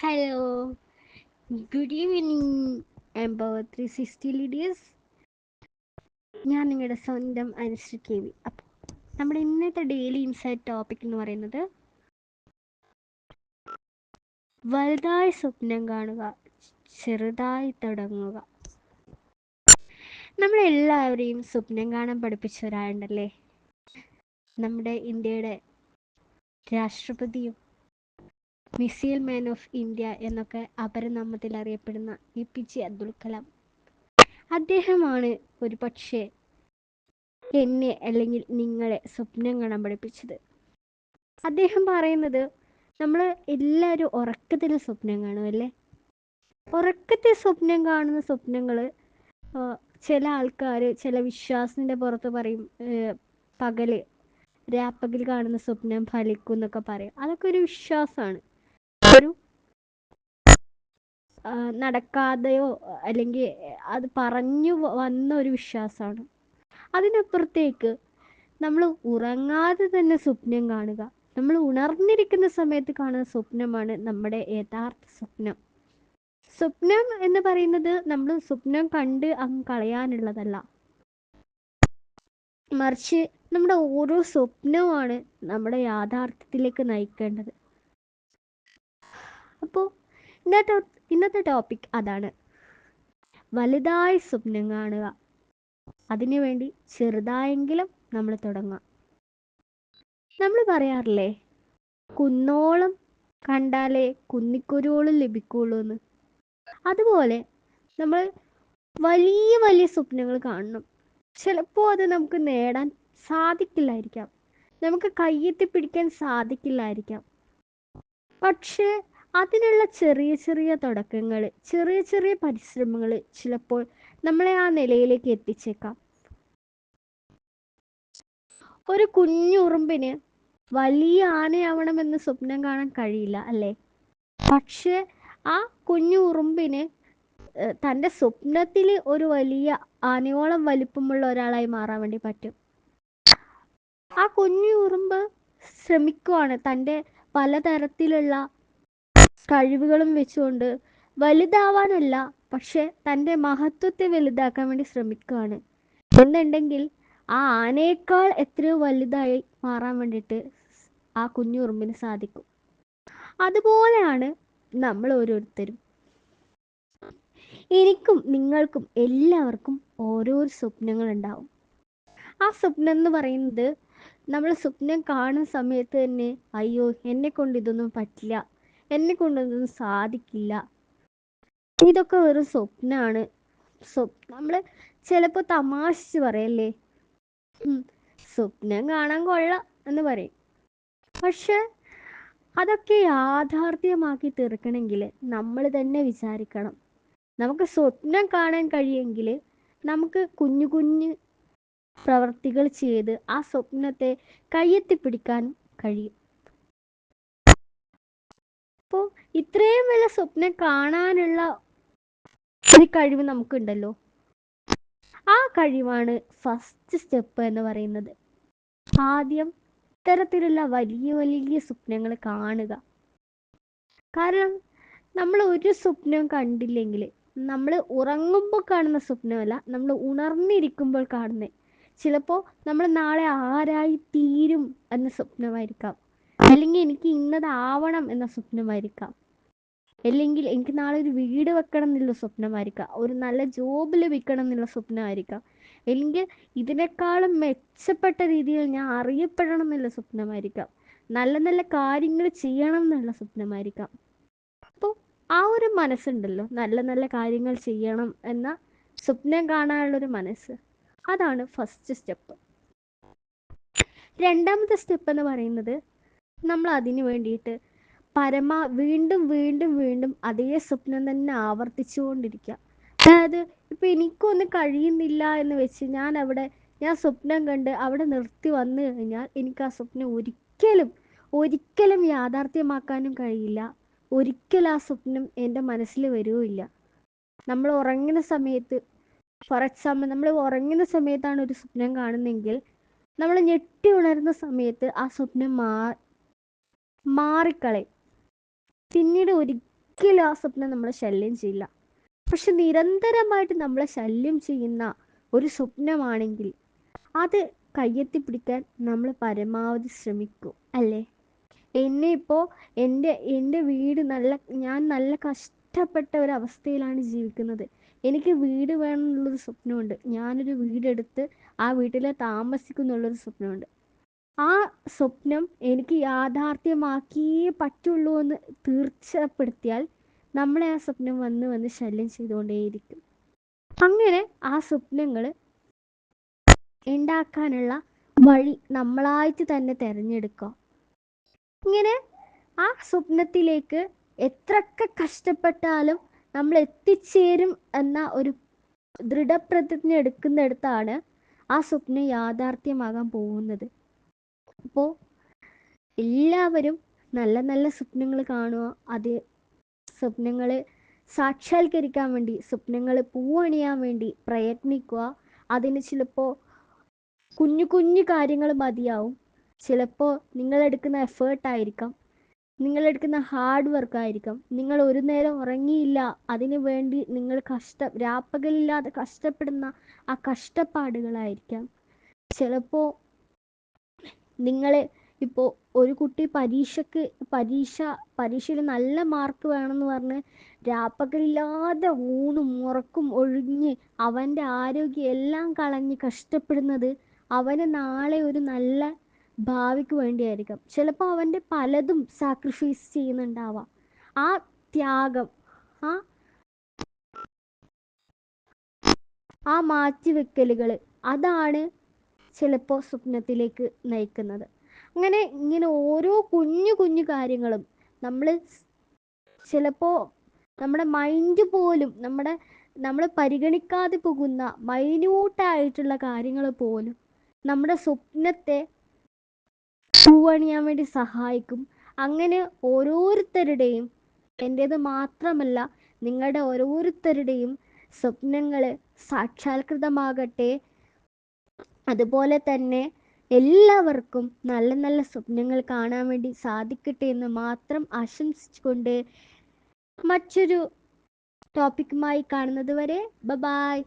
Hello good evening empower three sixty ഞാൻ നിങ്ങളുടെ സ്വന്തം അനുശ്രീ കെ വി. അപ്പോൾ നമ്മുടെ ഇന്നത്തെ ഡെയിലി ഇൻസൈറ്റ് ടോപ്പിക് എന്ന് പറയുന്നത് വലുതായി സ്വപ്നം കാണുക ചെറുതായി തുടങ്ങുക. നമ്മളെല്ലാവരെയും സ്വപ്നം കാണാൻ പഠിപ്പിച്ച ഒരാളുണ്ടല്ലേ? നമ്മുടെ ഇന്ത്യയുടെ രാഷ്ട്രപതിയും മിസൈൽ മാൻ ഓഫ് ഇന്ത്യ എന്നൊക്കെ അപരനാമത്തിൽ അറിയപ്പെടുന്ന A P J Abdul Kalam. അദ്ദേഹമാണ് ഒരു പക്ഷേ എന്നെ അല്ലെങ്കിൽ നിങ്ങളെ സ്വപ്നം കാണാൻ പഠിപ്പിച്ചത്. അദ്ദേഹം പറയുന്നത് നമ്മൾ എല്ലാവരും ഉറക്കത്തിൽ സ്വപ്നം കാണുമല്ലേ ഉറക്കത്തിൽ സ്വപ്നം കാണുന്ന സ്വപ്നങ്ങൾ ചില ആൾക്കാർ ചില വിശ്വാസത്തിന്റെ പുറത്ത് പറയും പകൽ രാപ്പകൽ കാണുന്ന സ്വപ്നം ഫലിക്കും എന്നൊക്കെ പറയും. അതൊക്കെ ഒരു വിശ്വാസമാണ്. ഒരു നടക്കാതെയോ അല്ലെങ്കിൽ അത് പറഞ്ഞു വന്ന ഒരു വിശ്വാസമാണ് അതിനപ്പുറത്തേക്ക് നമ്മൾ ഉറങ്ങാതെ തന്നെ സ്വപ്നം കാണുക. നമ്മൾ ഉണർന്നിരിക്കുന്ന സമയത്ത് കാണുന്ന സ്വപ്നമാണ് നമ്മുടെ യഥാർത്ഥ സ്വപ്നം. സ്വപ്നം എന്ന് പറയുന്നത് നമ്മൾ സ്വപ്നം കണ്ട് അങ്ങ് കളയാനുള്ളതല്ല. മറിച്ച് നമ്മുടെ ഓരോ സ്വപ്നവുമാണ് നമ്മുടെ യാഥാർത്ഥ്യത്തിലേക്ക് നയിക്കേണ്ടത്. അപ്പോൾ ഇന്നത്തെ ഇന്നത്തെ ടോപ്പിക് അതാണ്. വലുതായ സ്വപ്നം കാണുക. അതിനുവേണ്ടി ചെറുതായെങ്കിലും നമ്മൾ തുടങ്ങാം. നമ്മൾ പറയാറില്ലേ? കുന്നോളം കണ്ടാലേ കുന്നിക്കുരുവോളം ലഭിക്കുള്ളൂ എന്ന്. അതുപോലെ നമ്മൾ വലിയ വലിയ സ്വപ്നങ്ങൾ കാണണം. ചിലപ്പോൾ അത് നമുക്ക് നേടാൻ സാധിക്കില്ലായിരിക്കാം. നമുക്ക് കയ്യെത്തി പിടിക്കാൻ സാധിക്കില്ലായിരിക്കാം. പക്ഷേ അതിനുള്ള ചെറിയ ചെറിയ തുടക്കങ്ങൾ ചെറിയ ചെറിയ പരിശ്രമങ്ങൾ ചിലപ്പോൾ നമ്മളെ ആ നിലയിലേക്ക് എത്തിച്ചേക്കാം. ഒരു കുഞ്ഞുറുമ്പിന് വലിയ ആനയാവണമെന്ന് സ്വപ്നം കാണാൻ കഴിയില്ല അല്ലേ? പക്ഷേ ആ കുഞ്ഞു ഉറുമ്പിന് തന്റെ സ്വപ്നത്തിൽ ഒരു വലിയ ആനയോളം വലിപ്പമുള്ള ഒരാളായി മാറാൻ വേണ്ടി പറ്റും. ആ കുഞ്ഞു ഉറുമ്പ് ശ്രമിക്കുവാണ് തന്റെ പലതരത്തിലുള്ള കഴിവുകളും വെച്ചുകൊണ്ട് വലുതാവാനല്ല പക്ഷെ തന്റെ മഹത്വത്തെ വലുതാക്കാൻ വേണ്ടി ശ്രമിക്കുകയാണ്. എന്നുണ്ടെങ്കിൽ ആ ആനയേക്കാൾ എത്രയോ വലുതായി മാറാൻ വേണ്ടിയിട്ട് ആ കുഞ്ഞു ഉറുമ്പിന് സാധിക്കും. അതുപോലെയാണ് നമ്മൾ ഓരോരുത്തരും. എനിക്കും നിങ്ങൾക്കും എല്ലാവർക്കും ഓരോ സ്വപ്നങ്ങൾ ഉണ്ടാവും. ആ സ്വപ്നം എന്ന് പറയുന്നത് നമ്മൾ സ്വപ്നം കാണുന്ന സമയത്ത് തന്നെ അയ്യോ എന്നെ കൊണ്ട് ഇതൊന്നും പറ്റില്ല. എന്നെ കൊണ്ടൊന്നും സാധിക്കില്ല. ഇതൊക്കെ വെറും സ്വപ്നമാണ് സ്വപ്നം നമ്മൾ ചിലപ്പോൾ തമാശിച്ച് പറയല്ലേ? സ്വപ്നം കാണാൻ കൊള്ളാം എന്ന് പറയും. പക്ഷെ അതൊക്കെ യാഥാർത്ഥ്യമാക്കി തീർക്കണമെങ്കിൽ നമ്മൾ തന്നെ വിചാരിക്കണം. നമുക്ക് സ്വപ്നം കാണാൻ കഴിയുമെങ്കിൽ നമുക്ക് കുഞ്ഞു കുഞ്ഞു പ്രവർത്തികൾ ചെയ്ത് ആ സ്വപ്നത്തെ കയ്യെത്തിപ്പിടിക്കാനും കഴിയും. അപ്പോൾ ഇത്രയും വലിയ സ്വപ്നം കാണാനുള്ള ഒരു കഴിവ് നമുക്കുണ്ടല്ലോ. ആ കഴിവാണ് ഫസ്റ്റ് സ്റ്റെപ്പ് എന്ന് പറയുന്നത്. ആദ്യം ഇത്തരത്തിലുള്ള വലിയ വലിയ സ്വപ്നങ്ങൾ കാണുക. കാരണം നമ്മൾ ഒരു സ്വപ്നം കണ്ടില്ലെങ്കിൽ നമ്മൾ ഉറങ്ങുമ്പോൾ കാണുന്ന സ്വപ്നമല്ല നമ്മൾ ഉണർന്നിരിക്കുമ്പോൾ കാണുന്നത്. ചിലപ്പോൾ നമ്മൾ നാളെ ആരായി തീരും എന്ന സ്വപ്നമായിരിക്കാം. അല്ലെങ്കിൽ എനിക്ക് ഇന്നതാവണം എന്ന സ്വപ്നമായിരിക്കാം അല്ലെങ്കിൽ എനിക്ക് നാളെ ഒരു വീട് വെക്കണം എന്നുള്ള സ്വപ്നമായിരിക്കാം ഒരു നല്ല ജോബ് ലഭിക്കണം എന്നുള്ള സ്വപ്നമായിരിക്കാം അല്ലെങ്കിൽ ഇതിനേക്കാളും മെച്ചപ്പെട്ട രീതിയിൽ ഞാൻ അറിയപ്പെടണം എന്നുള്ള സ്വപ്നമായിരിക്കാം നല്ല നല്ല കാര്യങ്ങൾ ചെയ്യണം എന്നുള്ള സ്വപ്നമായിരിക്കാം അപ്പോൾ ആ ഒരു മനസ്സുണ്ടല്ലോ. നല്ല നല്ല കാര്യങ്ങൾ ചെയ്യണം എന്ന സ്വപ്നം കാണാനുള്ളൊരു മനസ്സ്. അതാണ് ഫസ്റ്റ് സ്റ്റെപ്പ് രണ്ടാമത്തെ സ്റ്റെപ്പ് എന്ന് പറയുന്നത് നമ്മൾ അതിനു വേണ്ടിയിട്ട് പരമ വീണ്ടും വീണ്ടും വീണ്ടും അതേ സ്വപ്നം തന്നെ ആവർത്തിച്ചുകൊണ്ടിരിക്കുക അതായത് ഇപ്പം എനിക്കൊന്നും കഴിയുന്നില്ല എന്ന് വെച്ച് ഞാൻ അവിടെ ഞാൻ സ്വപ്നം കണ്ട് അവിടെ നിർത്തി വന്നു കഴിഞ്ഞാൽ എനിക്ക് ആ സ്വപ്നം ഒരിക്കലും ഒരിക്കലും യാഥാർത്ഥ്യമാക്കാനും കഴിയില്ല. ഒരിക്കലും ആ സ്വപ്നം എന്റെ മനസ്സിൽ വരുകയില്ല. നമ്മൾ ഉറങ്ങുന്ന സമയത്ത് ഫോർ എക്സാമ്പിൾ നമ്മൾ ഉറങ്ങുന്ന സമയത്താണ് ഒരു സ്വപ്നം കാണുന്നതെങ്കിൽ നമ്മൾ ഞെട്ടി ഉണരുന്ന സമയത്ത് ആ സ്വപ്നം മാ മാറിക്കളയും. പിന്നീട് ഒരി ഒരിക്കലും ആ സ്വപ്നം നമ്മളെ ശല്യം ചെയ്യില്ല. പക്ഷെ നിരന്തരമായിട്ട് നമ്മളെ ശല്യം ചെയ്യുന്ന ഒരു സ്വപ്നമാണെങ്കിൽ അത് കയ്യെത്തിപ്പിടിക്കാൻ നമ്മൾ പരമാവധി ശ്രമിക്കും അല്ലേ? എന്നെ ഇപ്പോൾ എന്റെ എന്റെ വീട് നല്ല ഞാൻ നല്ല കഷ്ടപ്പെട്ട ഒരു അവസ്ഥയിലാണ് ജീവിക്കുന്നത്. എനിക്ക് വീട് വേണമെന്നുള്ളൊരു സ്വപ്നമുണ്ട്. ഞാനൊരു വീടെടുത്ത് ആ വീട്ടിൽ താമസിക്കുന്നുള്ളൊരു സ്വപ്നമുണ്ട്. ആ സ്വപ്നം എനിക്ക് യാഥാർത്ഥ്യമാക്കിയേ പറ്റുള്ളൂ എന്ന് തീർച്ചപ്പെടുത്തിയാൽ നമ്മളെ ആ സ്വപ്നം വന്ന് വന്ന് ശല്യം ചെയ്തുകൊണ്ടേയിരിക്കും. അങ്ങനെ ആ സ്വപ്നങ്ങൾ ഉണ്ടാക്കാനുള്ള വഴി നമ്മളായിട്ട് തന്നെ തിരഞ്ഞെടുക്കുക. ഇങ്ങനെ ആ സ്വപ്നത്തിലേക്ക് എത്രയൊക്കെ കഷ്ടപ്പെട്ടാലും നമ്മൾ എത്തിച്ചേരും എന്ന ഒരു ദൃഢപ്രതിജ്ഞ എടുക്കുന്നിടത്താണ് ആ സ്വപ്നം യാഥാർത്ഥ്യമാകാൻ പോകുന്നത്. അപ്പോൾ എല്ലാവരും നല്ല നല്ല സ്വപ്നങ്ങൾ കാണുക അത് സ്വപ്നങ്ങൾ സാക്ഷാത്കരിക്കാൻ വേണ്ടി സ്വപ്നങ്ങൾ പൂവണിയാൻ വേണ്ടി പ്രയത്നിക്കുക. അതിന് ചിലപ്പോൾ കുഞ്ഞു കുഞ്ഞു കാര്യങ്ങൾ മതിയാവും. ചിലപ്പോൾ നിങ്ങളെടുക്കുന്ന എഫേർട്ടായിരിക്കാം നിങ്ങളെടുക്കുന്ന ഹാർഡ് വർക്ക് ആയിരിക്കാം. നിങ്ങൾ ഒരു നേരം ഉറങ്ങിയില്ല അതിനു വേണ്ടി നിങ്ങൾ കഷ്ട രാപ്പകലില്ലാതെ കഷ്ടപ്പെടുന്ന ആ കഷ്ടപ്പാടുകളായിരിക്കാം. ചിലപ്പോൾ നിങ്ങൾ ഇപ്പോൾ ഒരു കുട്ടി പരീക്ഷയ്ക്ക് പരീക്ഷ പരീക്ഷയിൽ നല്ല മാർക്ക് വേണമെന്ന് പറഞ്ഞ് രാപ്പകലില്ലാതെ ഊണും ഉറക്കും ഒഴിഞ്ഞ് അവന്റെ ആരോഗ്യം എല്ലാം കളഞ്ഞ് കഷ്ടപ്പെടുന്നത് അവന് നാളെ ഒരു നല്ല ഭാവിക്ക് വേണ്ടിയായിരിക്കും. ചിലപ്പോൾ അവന്റെ പലതും സാക്രിഫൈസ് ചെയ്യുന്നുണ്ടാവാം. ആ ത്യാഗം ആ ആ മാറ്റിവെക്കലുകൾ അതാണ് ചിലപ്പോൾ സ്വപ്നത്തിലേക്ക് നയിക്കുന്നത്. അങ്ങനെ ഇങ്ങനെ ഓരോ കുഞ്ഞു കുഞ്ഞു കാര്യങ്ങളും നമ്മൾ ചിലപ്പോൾ നമ്മുടെ മൈൻഡ് പോലും നമ്മുടെ നമ്മൾ പരിഗണിക്കാതെ പോകുന്ന മൈന്യൂട്ടായിട്ടുള്ള കാര്യങ്ങൾ പോലും നമ്മുടെ സ്വപ്നത്തെ പൂവണിയാൻ വേണ്ടി സഹായിക്കും. അങ്ങനെ ഓരോരുത്തരുടെയും എന്റേത് മാത്രമല്ല നിങ്ങളുടെ ഓരോരുത്തരുടെയും സ്വപ്നങ്ങൾ സാക്ഷാത്കൃതമാകട്ടെ അതുപോലെ തന്നെ എല്ലാവർക്കും നല്ല നല്ല സ്വപ്നങ്ങൾ കാണാൻ വേണ്ടി സാധിക്കട്ടെ എന്ന് മാത്രം ആശംസിച്ചുകൊണ്ട് മറ്റൊരു ടോപ്പിക്കുമായി കാണുന്നത് വരെ ബബായ് ബായ്